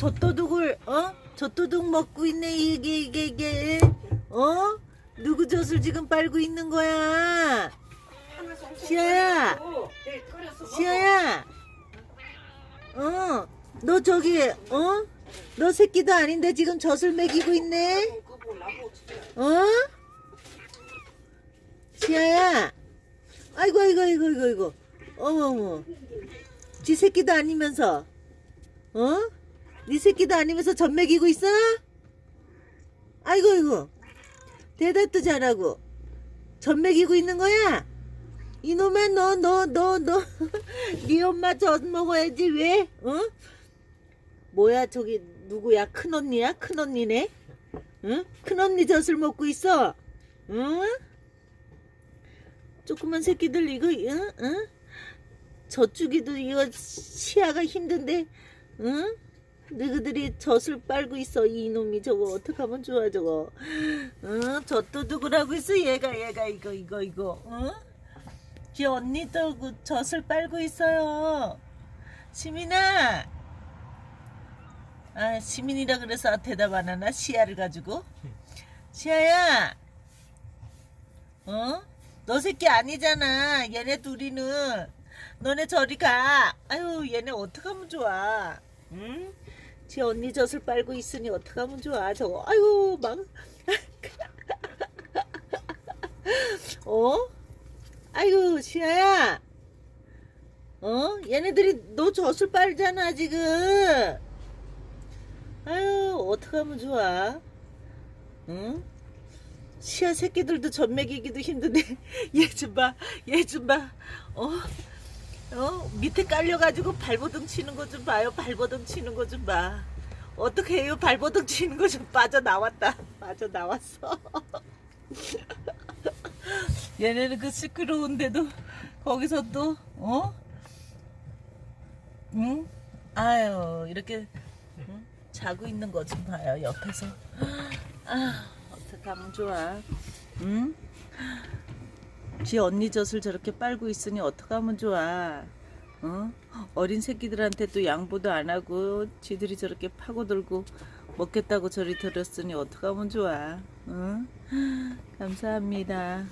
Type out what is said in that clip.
젖도둑을 어? 젖도둑 먹고 있네 이게 이게 이게 어? 누구 젖을 지금 빨고 있는 거야? 시아야 시아야 어? 너 저기 어? 너 새끼도 아닌데 지금 젖을 먹이고 있네? 어? 시아야 아이고 아이고 아이고 아이고 아이고 어머 어머 지 새끼도 아니면서 어? 네 새끼도 아니면서 젖 먹이고 있어? 아이고 아이고 대답도 잘하고 젖 먹이고 있는 거야? 이놈아 너 너 너 너 네 엄마 젖 먹어야지 왜? 어? 뭐야 저기 누구야 큰 언니야 큰 언니네? 응? 큰 언니 젖을 먹고 있어? 응? 조그만 새끼들 이거 응? 응? 젖주기도 이거 시야가 힘든데 응? 너희들이 젖을 빨고 있어 이놈이. 저거 어떡하면 좋아 저거. 응? 젖도 누구라고 있어? 얘가 얘가 이거 이거 이거. 응? 지 언니도 그 젖을 빨고 있어요. 시민아! 아 시민이라 그래서 대답 안 하나? 시야를 가지고? 시야야! 어? 너 새끼 아니잖아. 얘네 둘이는. 너네 저리 가. 아유 얘네 어떡하면 좋아 응? 지 언니 젖을 빨고 있으니 어떡하면 좋아 저거 아유 막 어? 아이고 시아야 어? 얘네들이 너 젖을 빨잖아 지금 아유 어떡하면 좋아 응? 시아 새끼들도 젖 먹이기도 힘든데 얘 좀 봐 얘 좀봐 어? 어? 밑에 깔려가지고 발버둥 치는 거 좀 봐요 발버둥 치는 거 좀 봐 어떻게 해요 발버둥 치는 거 좀 빠져나왔다 빠져나왔어 얘네는 그 시끄러운데도 거기서 또 어? 응? 아유 이렇게 응? 자고 있는 거 좀 봐요 옆에서 아 어떡하면 좋아 응? 지 언니 젖을 저렇게 빨고 있으니 어떡하면 좋아 어? 어린 새끼들한테 또 양보도 안 하고 지들이 저렇게 파고들고 먹겠다고 저리 들었으니 어떡하면 좋아 응? 감사합니다